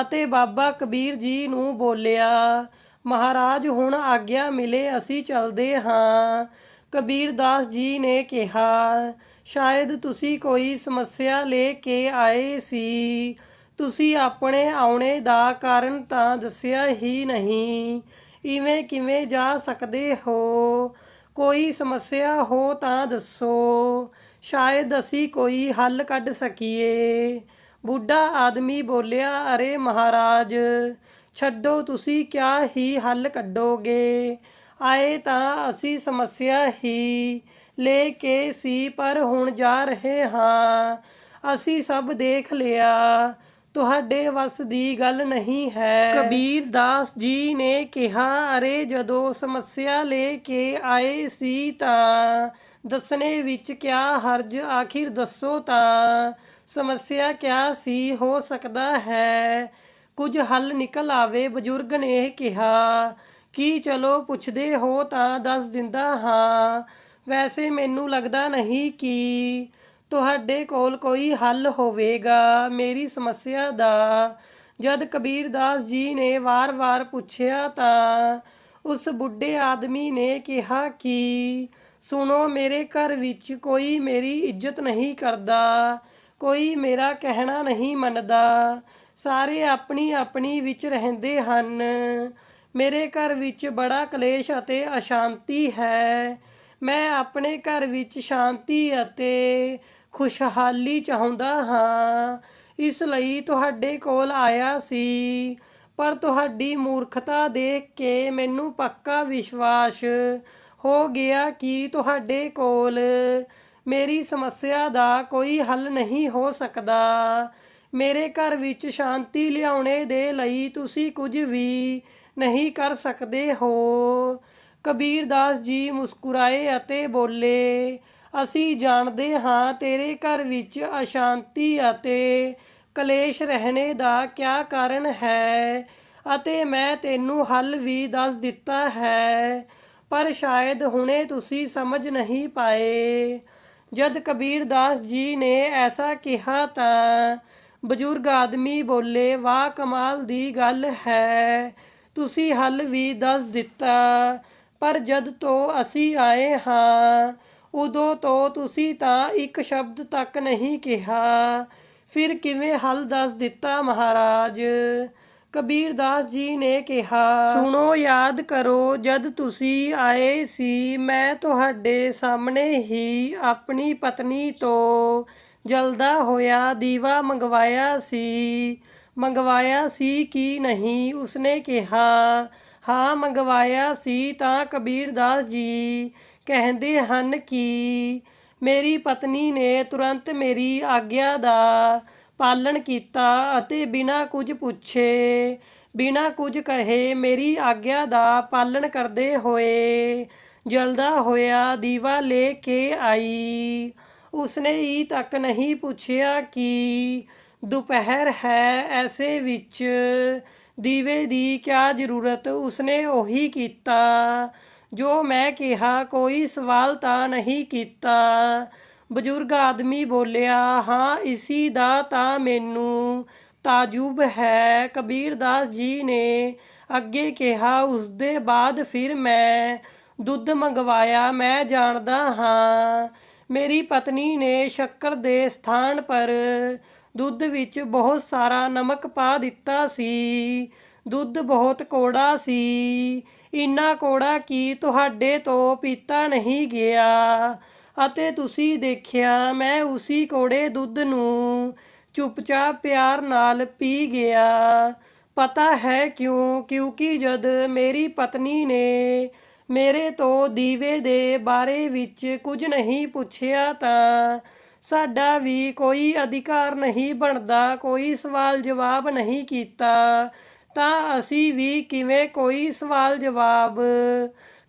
ਅਤੇ ਬਾਬਾ ਕਬੀਰ ਜੀ ਨੂੰ ਬੋਲਿਆ, ਮਹਾਰਾਜ, ਹੁਣ ਆਗਿਆ ਮਿਲੇ, ਅਸੀਂ ਚੱਲਦੇ ਹਾਂ। ਕਬੀਰਦਾਸ ਜੀ ਨੇ ਕਿਹਾ, ਸ਼ਾਇਦ ਤੁਸੀਂ ਕੋਈ ਸਮੱਸਿਆ ਲੈ ਕੇ ਆਏ ਸੀ। ਤੁਸੀਂ ਆਪਣੇ ਆਉਣੇ ਦਾ ਕਾਰਨ ਤਾਂ ਦੱਸਿਆ ਹੀ ਨਹੀਂ। ਇਵੇਂ ਕਿਵੇਂ ਜਾ ਸਕਦੇ ਹੋ? ਕੋਈ ਸਮੱਸਿਆ ਹੋ ਤਾਂ ਦੱਸੋ। ਸ਼ਾਇਦ ਅਸੀਂ ਕੋਈ ਹੱਲ ਕੱਢ ਸਕੀਏ। ਬੁੱਢਾ ਆਦਮੀ ਬੋਲਿਆ, ਅਰੇ ਮਹਾਰਾਜ, ਛੱਡੋ, ਤੁਸੀਂ ਕਿਆ ਹੀ ਹੱਲ ਕੱਢੋਗੇ? ਆਏ ਤਾਂ ਅਸੀਂ ਸਮੱਸਿਆ ਹੀ ਲੈ ਕੇ ਸੀ, ਪਰ ਹੁਣ ਜਾ ਰਹੇ ਹਾਂ। ਅਸੀਂ ਸਭ ਦੇਖ ਲਿਆ ਤੁਹਾਡੇ ਵੱਸ ਦੀ ਗੱਲ ਨਹੀਂ ਹੈ। ਕਬੀਰ ਦਾਸ ਜੀ ਨੇ ਕਿਹਾ, ਅਰੇ ਜਦੋਂ ਸਮੱਸਿਆ ਲੈ ਕੇ ਆਏ ਸੀ ਤਾਂ ਦੱਸਣੇ ਵਿੱਚ ਕਿਆ ਹਰਜ? ਆਖਿਰ ਦੱਸੋ ਤਾਂ। ਸਮੱਸਿਆ ਕਿਆ ਸੀ? ਹੋ ਸਕਦਾ ਹੈ ਕੁਝ ਹੱਲ ਨਿਕਲ ਆਵੇ। ਬਜ਼ੁਰਗ ਨੇ ਕਿਹਾ, ਕਿ ਚਲੋ ਪੁੱਛਦੇ ਹੋ ਤਾਂ ਦੱਸ ਦਿੰਦਾ ਹਾਂ। ਵੈਸੇ ਮੈਨੂੰ ਲੱਗਦਾ ਨਹੀਂ ਕਿ ਤੁਹਾਡੇ ਕੋਲ ਕੋਈ ਹੱਲ ਹੋਵੇਗਾ? ਮੇਰੀ ਸਮੱਸਿਆ ਦਾ। ਜਦ ਕਬੀਰਦਾਸ ਜੀ ਨੇ ਵਾਰ-ਵਾਰ ਪੁੱਛਿਆ ਤਾਂ ਉਸ ਬੁੱਢੇ ਆਦਮੀ ਨੇ ਕਿਹਾ ਕਿ, ਸੁਣੋ, ਮੇਰੇ ਘਰ ਵਿੱਚ ਕੋਈ ਮੇਰੀ ਇੱਜ਼ਤ ਨਹੀਂ ਕਰਦਾ। ਕੋਈ ਮੇਰਾ ਕਹਿਣਾ ਨਹੀਂ ਮੰਨਦਾ। ਸਾਰੇ ਆਪਣੀ ਆਪਣੀ ਵਿੱਚ ਰਹਿੰਦੇ ਹਨ। ਮੇਰੇ ਘਰ ਵਿੱਚ ਬੜਾ ਕਲੇਸ਼ ਅਤੇ ਅਸ਼ਾਂਤੀ ਹੈ। ਮੈਂ ਆਪਣੇ ਘਰ ਵਿੱਚ ਸ਼ਾਂਤੀ ਅਤੇ ਖੁਸ਼ਹਾਲੀ ਚਾਹੁੰਦਾ ਹਾਂ। ਇਸ ਲਈ ਤੁਹਾਡੇ ਕੋਲ ਆਇਆ ਸੀ। ਪਰ ਤੁਹਾਡੀ ਮੂਰਖਤਾ ਦੇਖ ਕੇ ਮੈਨੂੰ ਪੱਕਾ ਵਿਸ਼ਵਾਸ ਹੋ ਗਿਆ ਕਿ ਤੁਹਾਡੇ ਕੋਲ ਮੇਰੀ ਸਮੱਸਿਆ ਦਾ ਕੋਈ ਹੱਲ ਨਹੀਂ ਹੋ ਸਕਦਾ। ਮੇਰੇ ਘਰ ਵਿੱਚ ਸ਼ਾਂਤੀ ਲਿਆਉਣੇ ਦੇ ਲਈ ਤੁਸੀਂ ਕੁਝ ਵੀ ਨਹੀਂ ਕਰ ਸਕਦੇ ਹੋ। ਕਬੀਰਦਾਸ ਜੀ ਮੁਸਕਰਾਏ ਅਤੇ ਬੋਲੇ ਅਸੀਂ ਜਾਣਦੇ ਹਾਂ ਤੇਰੇ ਘਰ ਵਿੱਚ ਅਸ਼ਾਂਤੀ ਅਤੇ ਕਲੇਸ਼ ਰਹਿਣੇ ਦਾ ਕਿਆ ਕਾਰਨ ਹੈ ਅਤੇ ਮੈਂ ਤੈਨੂੰ ਹੱਲ ਵੀ ਦੱਸ ਦਿੱਤਾ ਹੈ, ਪਰ ਸ਼ਾਇਦ ਹੁਣੇ ਤੁਸੀਂ ਸਮਝ ਨਹੀਂ ਪਾਏ। ਜਦ ਕਬੀਰਦਾਸ ਜੀ ਨੇ ਐਸਾ ਕਿਹਾ ਤਾਂ ਬਜ਼ੁਰਗ ਆਦਮੀ ਬੋਲੇ, ਵਾਹ, ਕਮਾਲ ਦੀ ਗੱਲ ਹੈ, ਤੁਸੀਂ ਹੱਲ ਵੀ ਦੱਸ ਦਿੱਤਾ, ਪਰ ਜਦ ਤੋਂ ਅਸੀਂ ਆਏ ਹਾਂ ਉਦੋਂ ਤੋਂ ਤੁਸੀਂ ਤਾਂ ਇੱਕ ਸ਼ਬਦ ਤੱਕ ਨਹੀਂ ਕਿਹਾ। ਫਿਰ ਕਿਵੇਂ ਹੱਲ ਦੱਸ ਦਿੱਤਾ ਮਹਾਰਾਜ? ਕਬੀਰਦਾਸ ਜੀ ਨੇ ਕਿਹਾ, ਸੁਣੋ, ਯਾਦ ਕਰੋ, ਜਦ ਤੁਸੀਂ ਆਏ ਸੀ, ਮੈਂ ਤੁਹਾਡੇ ਸਾਹਮਣੇ ਹੀ ਆਪਣੀ ਪਤਨੀ ਤੋਂ ਜਲਦਾ ਹੋਇਆ ਦੀਵਾ ਮੰਗਵਾਇਆ ਸੀ। ਮੰਗਵਾਇਆ ਸੀ ਕਿ ਨਹੀਂ? ਉਸਨੇ ਕਿਹਾ, ਹਾਂ, ਮੰਗਵਾਇਆ ਸੀ ਤਾਂ ਕਬੀਰਦਾਸ ਜੀ ਕਹਿੰਦੇ ਹਨ ਕਿ ਮੇਰੀ ਪਤਨੀ ਨੇ ਤੁਰੰਤ ਮੇਰੀ ਆਗਿਆ ਦਾ ਪਾਲਣ ਕੀਤਾ ਅਤੇ ਬਿਨਾਂ ਕੁਝ ਪੁੱਛੇ, ਬਿਨਾਂ ਕੁਝ ਕਹੇ ਮੇਰੀ ਆਗਿਆ ਦਾ ਪਾਲਣ ਕਰਦੇ ਹੋਏ ਜਲਦਾ ਹੋਇਆ ਦੀਵਾ ਲੈ ਕੇ ਆਈ। ਉਸਨੇ ਹੀ ਤੱਕ ਨਹੀਂ ਪੁੱਛਿਆ ਕਿ ਦੁਪਹਿਰ ਹੈ, ਐਸੇ ਵਿੱਚ ਦੀਵੇ ਦੀ ਕਿਆ ਜ਼ਰੂਰਤ? ਉਸਨੇ ਉਹੀ ਕੀਤਾ। ਜੋ ਮੈਂ ਕਿਹਾ ਕੋਈ ਸਵਾਲ ਤਾਂ ਨਹੀਂ ਕੀਤਾ। ਬਜ਼ੁਰਗ ਆਦਮੀ ਬੋਲਿਆ, ਹਾਂ, ਇਸੀ ਦਾ ਤਾਂ ਮੈਨੂੰ ਤਾਜੁਬ ਹੈ। ਕਬੀਰਦਾਸ ਜੀ ਨੇ ਅੱਗੇ ਕਿਹਾ ਉਸ ਦੇ ਬਾਅਦ ਫਿਰ ਮੈਂ ਦੁੱਧ ਮੰਗਵਾਇਆ, ਮੈਂ ਜਾਣਦਾ ਹਾਂ। ਮੇਰੀ ਪਤਨੀ ਨੇ ਸ਼ੱਕਰ ਦੇ ਸਥਾਨ ਪਰ ਦੁੱਧ ਵਿੱਚ ਬਹੁਤ ਸਾਰਾ ਨਮਕ ਪਾ ਦਿੱਤਾ ਸੀ। ਦੁੱਧ ਬਹੁਤ ਕੋੜਾ ਸੀ। ਇੰਨਾ ਕੋੜਾ ਕਿ ਤੁਹਾਡੇ ਤੋਂ ਪੀਤਾ ਨਹੀਂ ਗਿਆ। ਅਤੇ ਤੁਸੀਂ ਦੇਖਿਆ, ਮੈਂ ਉਸੀ ਕੋੜੇ ਦੁੱਧ ਨੂੰ ਚੁੱਪਚਾਪ ਪਿਆਰ ਨਾਲ ਪੀ ਗਿਆ। ਪਤਾ ਹੈ ਕਿਉਂ? ਕਿਉਂਕਿ ਜਦ ਮੇਰੀ ਪਤਨੀ ਨੇ ਮੇਰੇ ਤੋਂ ਦੀਵੇ ਦੇ ਬਾਰੇ ਵਿੱਚ ਕੁਝ ਨਹੀਂ ਪੁੱਛਿਆ ਤਾਂ ਸਾਡਾ ਵੀ ਕੋਈ ਅਧਿਕਾਰ ਨਹੀਂ ਬਣਦਾ, ਕੋਈ ਸਵਾਲ ਜਵਾਬ ਨਹੀਂ ਕੀਤਾ। ਤਾਂ ਅਸੀਂ ਵੀ ਕਿਵੇਂ ਕੋਈ ਸਵਾਲ ਜਵਾਬ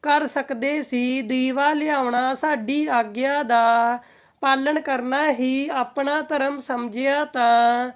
ਕਰ ਸਕਦੇ ਸੀ? ਦੀਵਾ ਲਿਆਉਣਾ ਸਾਡੀ ਆਗਿਆ ਦਾ, ਪਾਲਣ ਕਰਨਾ ਹੀ ਆਪਣਾ ਧਰਮ ਸਮਝਿਆ ਤਾਂ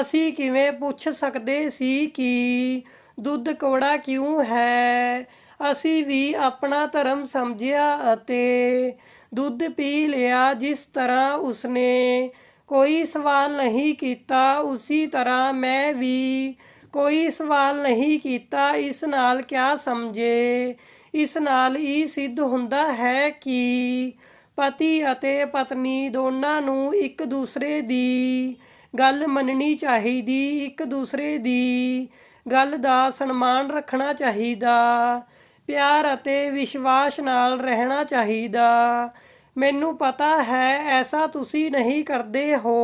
ਅਸੀਂ ਕਿਵੇਂ ਪੁੱਛ ਸਕਦੇ ਸੀ ਕਿ ਦੁੱਧ ਕੌੜਾ ਕਿਉਂ ਹੈ? ਅਸੀਂ ਵੀ ਆਪਣਾ ਧਰਮ ਸਮਝਿਆ ਅਤੇ ਦੁੱਧ ਪੀ ਲਿਆ ਜਿਸ ਤਰ੍ਹਾਂ ਉਸਨੇ ਕੋਈ ਸਵਾਲ ਨਹੀਂ ਕੀਤਾ, ਉਸੀ ਤਰ੍ਹਾਂ ਮੈਂ ਵੀ ਕੋਈ ਸਵਾਲ ਨਹੀਂ ਕੀਤਾ, ਇਸ ਨਾਲ ਕਿਆ ਸਮਝੇ? ਇਸ ਨਾਲ ਇਹ ਸਿੱਧ ਹੁੰਦਾ ਹੈ ਕਿ ਪਤੀ ਅਤੇ ਪਤਨੀ ਦੋਨਾਂ ਨੂੰ ਇੱਕ ਦੂਸਰੇ ਦੀ ਗੱਲ ਮੰਨਣੀ ਚਾਹੀਦੀ, ਇੱਕ ਦੂਸਰੇ ਦੀ ਗੱਲ ਦਾ ਸਨਮਾਨ ਰੱਖਣਾ ਚਾਹੀਦਾ, ਪਿਆਰ ਅਤੇ ਵਿਸ਼ਵਾਸ ਨਾਲ ਰਹਿਣਾ ਚਾਹੀਦਾ। ਮੈਨੂੰ ਪਤਾ ਹੈ, ਐਸਾ ਤੁਸੀਂ ਨਹੀਂ ਕਰਦੇ ਹੋ।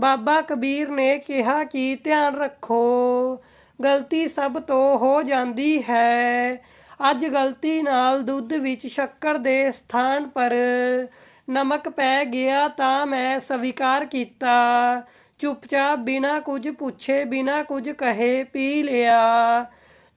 ਬਾਬਾ ਕਬੀਰ ਨੇ ਕਿਹਾ ਕਿ ਧਿਆਨ ਰੱਖੋ, ਗਲਤੀ ਸਭ ਤੋਂ ਹੋ ਜਾਂਦੀ ਹੈ। ਅੱਜ ਗਲਤੀ ਨਾਲ ਦੁੱਧ ਵਿੱਚ ਸ਼ੱਕਰ ਦੇ ਸਥਾਨ ਪਰ ਨਮਕ ਪੈ ਗਿਆ ਤਾਂ ਮੈਂ ਸਵੀਕਾਰ ਕੀਤਾ। ਚੁੱਪਚਾਪ ਬਿਨਾਂ ਕੁਝ ਪੁੱਛੇ, ਬਿਨਾਂ ਕੁਝ ਕਹੇ ਪੀ ਲਿਆ।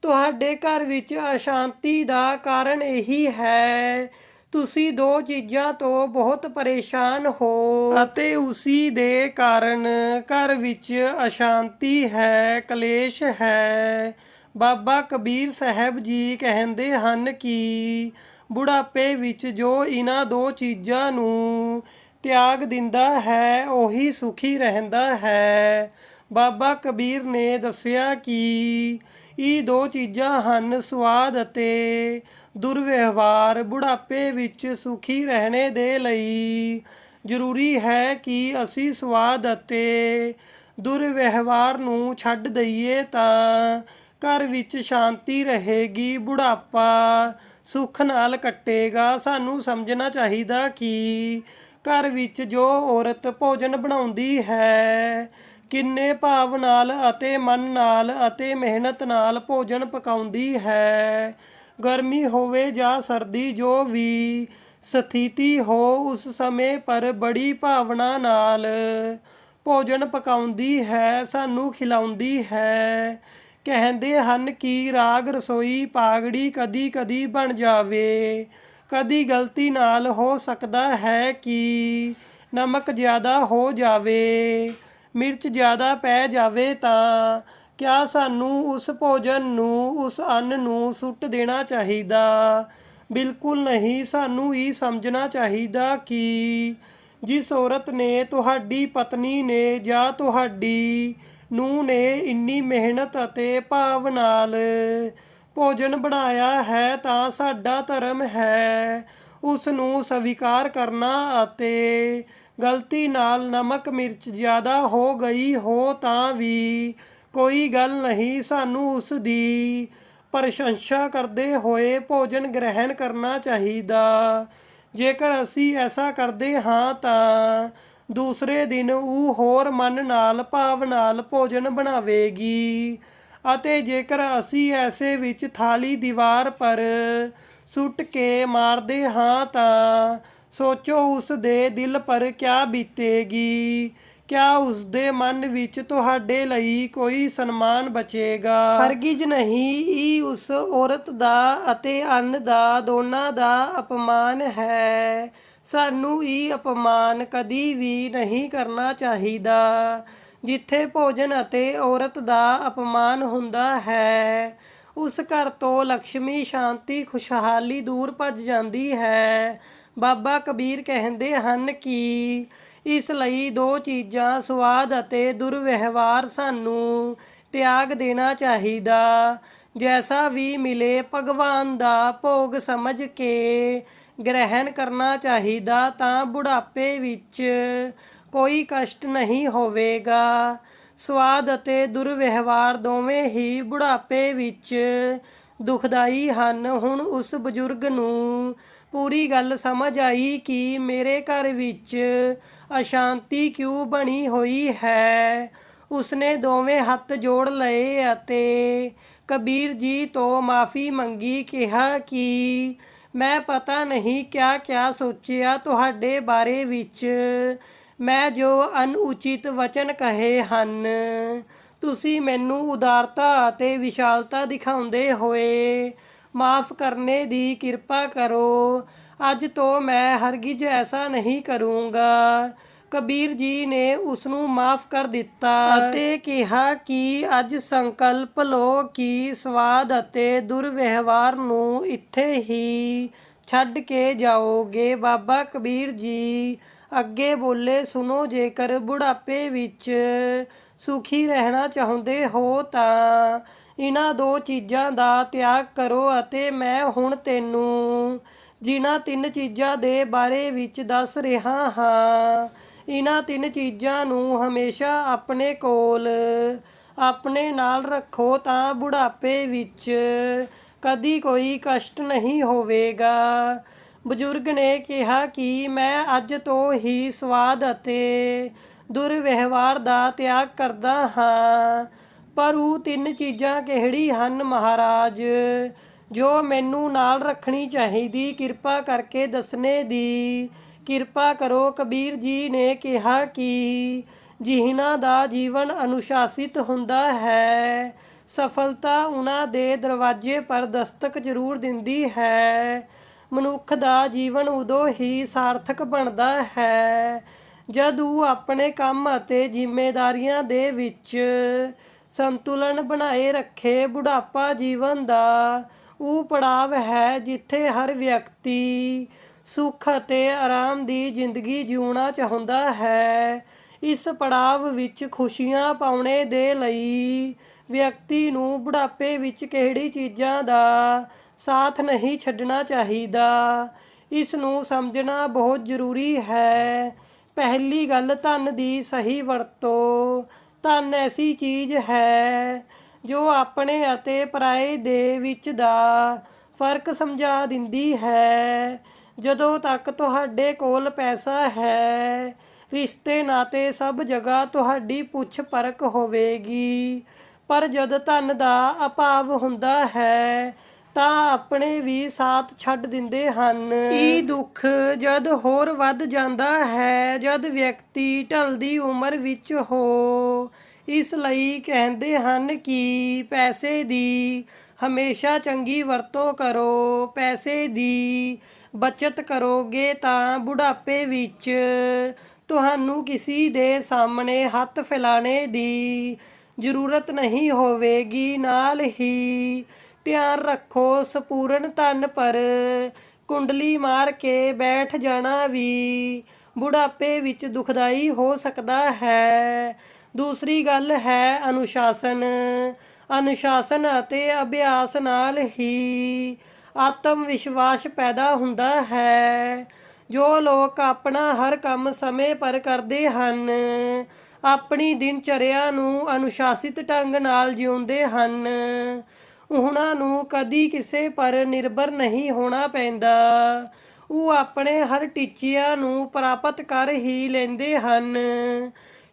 ਤੁਹਾਡੇ ਘਰ ਵਿੱਚ ਅਸ਼ਾਂਤੀ ਦਾ ਕਾਰਨ ਇਹੀ ਹੈ ਤੁਸੀਂ ਦੋ ਚੀਜ਼ਾਂ ਤੋਂ ਬਹੁਤ ਪਰੇਸ਼ਾਨ ਹੋ। ਅਤੇ ਉਸੀ ਦੇ ਕਾਰਨ ਘਰ ਵਿੱਚ ਅਸ਼ਾਂਤੀ ਹੈ, ਕਲੇਸ਼ ਹੈ। ਬਾਬਾ ਕਬੀਰ ਸਾਹਿਬ ਜੀ ਕਹਿੰਦੇ ਹਨ ਕਿ ਬੁਢਾਪੇ ਵਿੱਚ ਜੋ ਇਹਨਾਂ ਦੋ ਚੀਜ਼ਾਂ ਨੂੰ ਤਿਆਗ ਦਿੰਦਾ ਹੈ, ਉਹੀ ਸੁਖੀ ਰਹਿੰਦਾ ਹੈ। ਬਾਬਾ ਕਬੀਰ ਨੇ ਦੱਸਿਆ ਕਿ ਇਹ ਦੋ ਚੀਜ਼ਾਂ ਹਨ ਸਵਾਦ ਅਤੇ ਦੁਰਵਿਵਹਾਰ। ਬੁਢਾਪੇ ਵਿੱਚ ਸੁਖੀ ਰਹਿਣੇ ਦੇ ਲਈ ਜ਼ਰੂਰੀ ਹੈ ਕਿ ਅਸੀਂ ਸਵਾਦ ਅਤੇ ਦੁਰਵਿਵਹਾਰ ਨੂੰ ਛੱਡ ਦਈਏ ਤਾਂ ਘਰ ਵਿੱਚ ਸ਼ਾਂਤੀ ਰਹੇਗੀ। ਬੁਢਾਪਾ ਸੁੱਖ ਨਾਲ ਕੱਟੇਗਾ। ਸਾਨੂੰ ਸਮਝਣਾ ਚਾਹੀਦਾ ਕਿ ਘਰ ਵਿੱਚ ਜੋ ਔਰਤ ਭੋਜਨ ਬਣਾਉਂਦੀ ਹੈ ਕਿੰਨੇ ਭਾਵ ਨਾਲ ਅਤੇ ਮਨ ਨਾਲ ਅਤੇ ਮਿਹਨਤ ਨਾਲ ਭੋਜਨ ਪਕਾਉਂਦੀ ਹੈ? ਗਰਮੀ ਹੋਵੇ ਜਾਂ ਸਰਦੀ, ਜੋ ਵੀ ਸਥਿਤੀ ਹੋ, ਉਸ ਸਮੇਂ ਪਰ ਬੜੀ ਭਾਵਨਾ ਨਾਲ ਭੋਜਨ ਪਕਾਉਂਦੀ ਹੈ, ਸਾਨੂੰ ਖਿਲਾਉਂਦੀ ਹੈ। ਕਹਿੰਦੇ ਹਨ ਕਿ ਰਾਗ ਰਸੋਈ ਪਾਗੜੀ ਕਦੀ ਕਦੀ ਬਣ ਜਾਵੇ, ਕਦੀ ਗਲਤੀ ਨਾਲ ਹੋ ਸਕਦਾ ਹੈ ਕਿ ਨਮਕ ਜ਼ਿਆਦਾ ਹੋ ਜਾਵੇ। ਮਿਰਚ ਜ਼ਿਆਦਾ ਪੈ ਜਾਵੇ ਤਾਂ ਕਿਆ ਸਾਨੂੰ ਉਸ ਭੋਜਨ ਨੂੰ, ਉਸ ਅੰਨ ਨੂੰ ਸੁੱਟ ਦੇਣਾ ਚਾਹੀਦਾ? ਬਿਲਕੁਲ ਨਹੀਂ, ਸਾਨੂੰ ਇਹ ਸਮਝਣਾ ਚਾਹੀਦਾ ਕਿ ਜਿਸ ਔਰਤ ਨੇ ਤੁਹਾਡੀ ਪਤਨੀ ਨੇ ਜਾਂ ਤੁਹਾਡੀ ਨੂੰ ਨੇ ਇੰਨੀ ਮਿਹਨਤ ਅਤੇ ਭਾਵ ਨਾਲ ਭੋਜਨ ਬਣਾਇਆ ਹੈ ਤਾਂ ਸਾਡਾ ਧਰਮ ਹੈ ਉਸ ਨੂੰ ਸਵੀਕਾਰ ਕਰਨਾ ਅਤੇ ਗਲਤੀ ਨਾਲ ਨਮਕ ਮਿਰਚ ਜ਼ਿਆਦਾ ਹੋ ਗਈ ਹੋ ਤਾਂ ਵੀ ਕੋਈ ਗੱਲ ਨਹੀਂ, ਸਾਨੂੰ ਉਸ ਦੀ ਪ੍ਰਸ਼ੰਸਾ ਕਰਦੇ ਹੋਏ ਭੋਜਨ ਗ੍ਰਹਿਣ ਕਰਨਾ ਚਾਹੀਦਾ। ਜੇਕਰ ਅਸੀਂ ਐਸਾ ਕਰਦੇ ਹਾਂ ਤਾਂ ਦੂਸਰੇ ਦਿਨ ਉਹ ਹੋਰ ਮਨ ਨਾਲ, ਭਾਵ ਨਾਲ ਭੋਜਨ ਬਣਾਵੇਗੀ। ਅਤੇ ਜੇਕਰ ਅਸੀਂ ਐਸੇ ਵਿੱਚ ਥਾਲੀ ਦੀਵਾਰ ਪਰ ਸੁੱਟ ਕੇ ਮਾਰਦੇ ਹਾਂ ਤਾਂ ਸੋਚੋ ਉਸ ਦੇ ਦਿਲ ਪਰ ਕਿਆ ਬੀਤੇਗੀ। ਕਿਆ ਉਸ ਦੇ ਮਨ ਵਿੱਚ ਤੁਹਾਡੇ ਲਈ ਕੋਈ ਸਨਮਾਨ ਬਚੇਗਾ। ਹਰਗਿਜ਼ ਨਹੀਂ ਇਹ ਉਸ ਔਰਤ ਦਾ ਅਤੇ ਅੰਨ ਦਾ ਦੋਨਾਂ ਦਾ ਅਪਮਾਨ ਹੈ। ਸਾਨੂੰ ਇਹ ਅਪਮਾਨ ਕਦੀ ਵੀ ਨਹੀਂ ਕਰਨਾ ਚਾਹੀਦਾ। ਜਿੱਥੇ ਭੋਜਨ ਅਤੇ ਔਰਤ ਦਾ ਅਪਮਾਨ ਹੁੰਦਾ ਹੈ, ਉਸ ਘਰ ਤੋਂ ਲక్ష్ਮੀ ਸ਼ਾਂਤੀ, ਖੁਸ਼ਹਾਲੀ ਦੂਰ ਭੱਜ ਜਾਂਦੀ ਹੈ। ਬਾਬਾ ਕਬੀਰ ਕਹਿੰਦੇ ਹਨ ਕਿ ਇਸ ਲਈ ਦੋ ਚੀਜ਼ਾਂ ਸਵਾਦ ਅਤੇ ਦੁਰਵਿਵਹਾਰ ਸਾਨੂੰ ਤਿਆਗ ਦੇਣਾ ਚਾਹੀਦਾ। ਜੈਸਾ ਵੀ ਮਿਲੇ ਭਗਵਾਨ ਦਾ ਭੋਗ ਸਮਝ ਕੇ ਗ੍ਰਹਿਣ ਕਰਨਾ ਚਾਹੀਦਾ, ਤਾਂ ਬੁਢਾਪੇ ਵਿੱਚ ਕੋਈ ਕਸ਼ਟ ਨਹੀਂ ਹੋਵੇਗਾ। ਸਵਾਦ ਅਤੇ ਦੁਰਵਿਵਹਾਰ ਦੋਵੇਂ ਹੀ ਬੁਢਾਪੇ ਵਿੱਚ ਦੁਖਦਾਈ ਹਨ। ਹੁਣ ਉਸ ਬਜ਼ੁਰਗ ਨੂੰ ਪੂਰੀ ਗੱਲ ਸਮਝ ਆਈ ਕਿ ਮੇਰੇ ਘਰ ਵਿੱਚ ਅਸ਼ਾਂਤੀ ਕਿਉਂ ਬਣੀ ਹੋਈ ਹੈ? ਉਸਨੇ ਦੋਵੇਂ ਹੱਥ ਜੋੜ ਲਏ ਅਤੇ ਕਬੀਰ ਜੀ ਤੋਂ ਮਾਫੀ ਮੰਗੀ, ਕਿਹਾ ਕਿ ਮੈਂ ਪਤਾ ਨਹੀਂ ਕਿਆ ਕਿਆ ਸੋਚਿਆ ਤੁਹਾਡੇ ਬਾਰੇ ਵਿੱਚ। ਮੈਂ ਜੋ ਅਨੁਚਿਤ ਵਚਨ ਕਹੇ ਹਨ, ਤੁਸੀਂ ਮੈਨੂੰ ਉਦਾਰਤਾ ਅਤੇ ਵਿਸ਼ਾਲਤਾ ਦਿਖਾਉਂਦੇ ਹੋਏ ਮਾਫ ਕਰਨੇ ਦੀ ਕਿਰਪਾ ਕਰੋ। ਅੱਜ ਤੋਂ ਮੈਂ ਹਰਗਿਜ਼ ਐਸਾ ਨਹੀਂ ਕਰੂੰਗਾ। ਕਬੀਰ ਜੀ ਨੇ ਉਸ ਨੂੰ ਮਾਫ ਕਰ ਦਿੱਤਾ ਅਤੇ ਕਿਹਾ ਕਿ ਅੱਜ ਸੰਕਲਪ ਲਓ ਕਿ ਸਵਾਦ ਅਤੇ ਦੁਰਵਿਵਹਾਰ ਨੂੰ ਇੱਥੇ ਹੀ ਛੱਡ ਕੇ ਜਾਓਗੇ। ਬਾਬਾ ਕਬੀਰ ਜੀ, ਅੱਗੇ ਬੋਲੇ, ਸੁਣੋ, ਜੇਕਰ ਬੁਢਾਪੇ ਵਿੱਚ ਸੁਖੀ ਰਹਿਣਾ ਚਾਹੁੰਦੇ ਹੋ ਤਾਂ ਇਹਨਾਂ ਦੋ ਚੀਜ਼ਾਂ ਦਾ ਤਿਆਗ ਕਰੋ ਅਤੇ ਮੈਂ ਹੁਣ ਤੈਨੂੰ ਜਿਨ੍ਹਾਂ ਤਿੰਨ ਚੀਜ਼ਾਂ ਦੇ ਬਾਰੇ ਵਿੱਚ ਦੱਸ ਰਿਹਾ ਹਾਂ, ਇਹਨਾਂ ਤਿੰਨ ਚੀਜ਼ਾਂ ਨੂੰ ਹਮੇਸ਼ਾ ਆਪਣੇ ਕੋਲ, ਆਪਣੇ ਨਾਲ ਰੱਖੋ ਤਾਂ ਬੁਢਾਪੇ ਵਿੱਚ ਕਦੀ ਕੋਈ ਕਸ਼ਟ ਨਹੀਂ ਹੋਵੇਗਾ। ਬਜ਼ੁਰਗ ਨੇ ਕਿਹਾ ਕਿ ਮੈਂ ਅੱਜ ਤੋਂ ਹੀ ਸਵਾਦ ਅਤੇ ਦੁਰਵਿਵਹਾਰ ਦਾ ਤਿਆਗ ਕਰਦਾ ਹਾਂ। ਪਰ ਉਹ ਤਿੰਨ ਚੀਜ਼ਾਂ ਕਿਹੜੀ ਹਨ ਮਹਾਰਾਜ? ਜੋ ਮੈਨੂੰ ਨਾਲ ਰੱਖਣੀ ਚਾਹੀਦੀ, ਕਿਰਪਾ ਕਰਕੇ ਦੱਸਣੇ ਦੀ। ਕਿਰਪਾ ਕਰੋ, ਕਬੀਰ ਜੀ ਨੇ ਕਿਹਾ ਕਿ ਜਿਹਨਾਂ ਦਾ ਜੀਵਨ ਅਨੁਸ਼ਾਸਿਤ ਹੁੰਦਾ ਹੈ, ਸਫਲਤਾ ਉਹਨਾਂ ਦੇ ਦਰਵਾਜ਼ੇ ਪਰ ਦਸਤਕ ਜ਼ਰੂਰ ਦਿੰਦੀ ਹੈ। ਮਨੁੱਖ ਦਾ ਜੀਵਨ ਉਦੋਂ ਹੀ ਸਾਰਥਕ ਬਣਦਾ ਹੈ, ਜਦ ਉਹ ਆਪਣੇ ਕੰਮ ਅਤੇ ਜ਼ਿੰਮੇਵਾਰੀਆਂ ਦੇ ਵਿੱਚ ਸੰਤੁਲਨ ਬਣਾਏ ਰੱਖੇ ਬੁਢਾਪਾ ਜੀਵਨ ਦਾ, ਉਹ ਪੜਾਵ ਹੈ ਜਿੱਥੇ ਹਰ ਵਿਅਕਤੀ ਸੁੱਖ ਅਤੇ ਆਰਾਮ ਦੀ ਜ਼ਿੰਦਗੀ ਜਿਉਣਾ ਚਾਹੁੰਦਾ ਹੈ। ਇਸ ਪੜਾਵ ਵਿੱਚ ਖੁਸ਼ੀਆਂ ਪਾਉਣੇ ਦੇ ਲਈ ਵਿਅਕਤੀ ਨੂੰ ਬੁਢਾਪੇ ਵਿੱਚ ਕਿਹੜੀ ਚੀਜ਼ਾਂ ਦਾ ਸਾਥ ਨਹੀਂ ਛੱਡਣਾ ਚਾਹੀਦਾ, ਇਸ ਨੂੰ ਸਮਝਣਾ ਬਹੁਤ ਜ਼ਰੂਰੀ ਹੈ। ਪਹਿਲੀ ਗੱਲ, ਧਨ ਦੀ ਸਹੀ ਵਰਤੋਂ ਧਨ ਐਸੀ ਚੀਜ਼ ਹੈ ਜੋ ਆਪਣੇ ਅਤੇ ਪਰਾਏ ਦੇ ਵਿੱਚ ਦਾ ਫ਼ਰਕ ਸਮਝਾ ਦਿੰਦੀ ਹੈ। ਜਦੋਂ ਤੱਕ ਤੁਹਾਡੇ ਕੋਲ ਪੈਸਾ ਹੈ, ਰਿਸ਼ਤੇ ਨਾਤੇ ਸਭ ਜਗ੍ਹਾ ਤੁਹਾਡੀ ਪੁੱਛ ਪਰਖ ਹੋਵੇਗੀ। ਪਰ ਜਦ ਧਨ ਦਾ ਅਭਾਵ ਹੁੰਦਾ ਹੈ ਤਾਂ ਆਪਣੇ ਵੀ ਸਾਥ ਛੱਡ ਦਿੰਦੇ ਹਨ। ਇਹ ਦੁੱਖ ਜਦ ਹੋਰ ਵੱਧ ਜਾਂਦਾ ਹੈ, ਜਦ ਵਿਅਕਤੀ ਢਲਦੀ ਉਮਰ ਵਿੱਚ ਹੋ। ਇਸ ਲਈ ਕਹਿੰਦੇ ਹਨ ਕਿ ਪੈਸੇ ਦੀ ਹਮੇਸ਼ਾ ਚੰਗੀ ਵਰਤੋਂ ਕਰੋ, ਪੈਸੇ ਦੀ ਬਚਤ ਕਰੋਗੇ ਤਾਂ ਬੁਢਾਪੇ ਵਿੱਚ ਤੁਹਾਨੂੰ ਕਿਸੇ ਦੇ ਸਾਹਮਣੇ ਹੱਥ ਫੈਲਾਣੇ ਦੀ ਜ਼ਰੂਰਤ ਨਹੀਂ ਹੋਵੇਗੀ। ਨਾਲ ਹੀ ਧਿਆਨ ਰੱਖੋ ਸਪੂਰਨ ਧਨ ਪਰ, ਕੁੰਡਲੀ ਮਾਰ ਕੇ ਬੈਠ ਜਾਣਾ ਵੀ, ਬੁਢਾਪੇ ਵਿੱਚ ਦੁਖਦਾਈ ਹੋ ਸਕਦਾ ਹੈ। ਦੂਸਰੀ ਗੱਲ ਹੈ ਅਨੁਸ਼ਾਸਨ ਅਨੁਸ਼ਾਸਨ ਅਤੇ ਅਭਿਆਸ ਨਾਲ ਹੀ ਆਤਮ ਵਿਸ਼ਵਾਸ ਪੈਦਾ ਹੁੰਦਾ ਹੈ। ਜੋ ਲੋਕ ਆਪਣਾ ਹਰ ਕੰਮ ਸਮੇਂ ਪਰ ਕਰਦੇ ਹਨ, ਆਪਣੀ ਦਿਨਚਰਿਆ ਨੂੰ ਅਨੁਸ਼ਾਸਿਤ ਢੰਗ ਨਾਲ ਜਿਉਂਦੇ ਹਨ। ਉਹਨਾਂ ਨੂੰ ਕਦੀ ਕਿਸੇ ਪਰ ਨਿਰਭਰ ਨਹੀਂ ਹੋਣਾ ਪੈਂਦਾ। ਉਹ ਆਪਣੇ ਹਰ ਟੀਚਿਆਂ ਨੂੰ ਪ੍ਰਾਪਤ ਕਰ ਹੀ ਲੈਂਦੇ ਹਨ।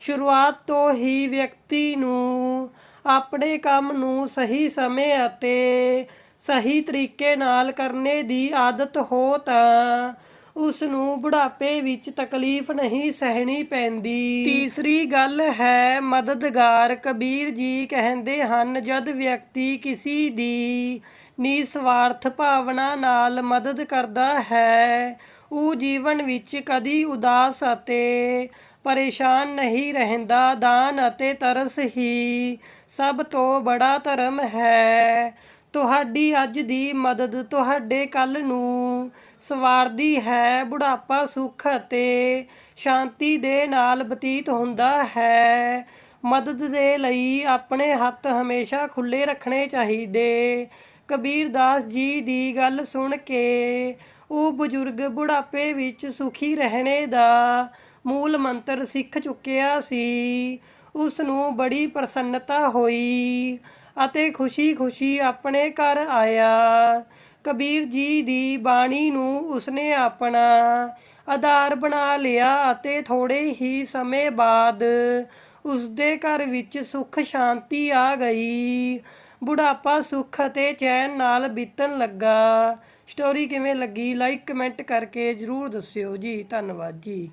ਸ਼ੁਰੂਆਤ ਤੋਂ ਹੀ ਵਿਅਕਤੀ ਨੂੰ ਆਪਣੇ ਕੰਮ ਨੂੰ ਸਹੀ ਸਮੇਂ ਅਤੇ ਸਹੀ ਤਰੀਕੇ ਨਾਲ ਕਰਨੇ ਦੀ ਆਦਤ ਹੋ ਤਾਂ ਉਸ ਨੂੰ ਬੁਢਾਪੇ ਵਿੱਚ ਤਕਲੀਫ ਨਹੀਂ ਸਹਿਣੀ ਪੈਂਦੀ। ਤੀਸਰੀ ਗੱਲ ਹੈ, ਮਦਦਗਾਰ ਕਬੀਰ ਜੀ ਕਹਿੰਦੇ ਹਨ, ਜਦ ਵਿਅਕਤੀ ਕਿਸੇ ਦੀ ਨਿਸਵਾਰਥ ਭਾਵਨਾ ਨਾਲ ਮਦਦ ਕਰਦਾ ਹੈ, ਉਹ ਜੀਵਨ ਵਿੱਚ ਕਦੀ ਉਦਾਸ ਅਤੇ ਪਰੇਸ਼ਾਨ ਨਹੀਂ ਰਹਿੰਦਾ। ਦਾਨ ਅਤੇ ਤਰਸ ਹੀ ਸਭ ਤੋਂ ਬੜਾ ਧਰਮ ਹੈ। ਤੁਹਾਡੀ ਅੱਜ ਦੀ ਮਦਦ ਤੁਹਾਡੇ ਕੱਲ ਨੂੰ ਸਵਾਰਦੀ ਹੈ। ਬੁਢਾਪਾ ਸੁੱਖ ਅਤੇ ਸ਼ਾਂਤੀ ਦੇ ਨਾਲ ਬਤੀਤ ਹੁੰਦਾ ਹੈ। ਮਦਦ ਦੇ ਲਈ ਆਪਣੇ ਹੱਥ ਹਮੇਸ਼ਾ ਖੁੱਲੇ ਰੱਖਣੇ ਚਾਹੀਦੇ। ਕਬੀਰਦਾਸ ਜੀ ਦੀ ਗੱਲ ਸੁਣ ਕੇ ਉਹ ਬਜ਼ੁਰਗ ਬੁਢਾਪੇ ਵਿੱਚ ਸੁਖੀ ਰਹਿਣੇ ਦਾ ਮੂਲ ਮੰਤਰ ਸਿੱਖ ਚੁੱਕਿਆ ਸੀ। ਉਸ ਨੂੰ ਬੜੀ ਪ੍ਰਸੰਨਤਾ ਹੋਈ। ਅਤੇ ਖੁਸ਼ੀ-ਖੁਸ਼ੀ ਆਪਣੇ ਘਰ ਆਇਆ। ਕਬੀਰ ਜੀ ਦੀ ਬਾਣੀ ਨੂੰ ਉਸਨੇ ਆਪਣਾ ਆਧਾਰ ਬਣਾ ਲਿਆ ਅਤੇ ਥੋੜੇ ਹੀ ਸਮੇਂ ਬਾਅਦ ਉਸਦੇ ਘਰ ਵਿੱਚ ਸੁੱਖ ਸ਼ਾਂਤੀ ਆ ਗਈ। ਬੁਢਾਪਾ ਸੁੱਖ ਅਤੇ ਚੈਨ ਨਾਲ ਬੀਤਣ ਲੱਗਾ। ਸਟੋਰੀ ਕਿਵੇਂ ਲੱਗੀ? ਲਾਈਕ ਕਮੈਂਟ ਕਰਕੇ ਜਰੂਰ ਦੱਸਿਓ ਜੀ। ਧੰਨਵਾਦ ਜੀ।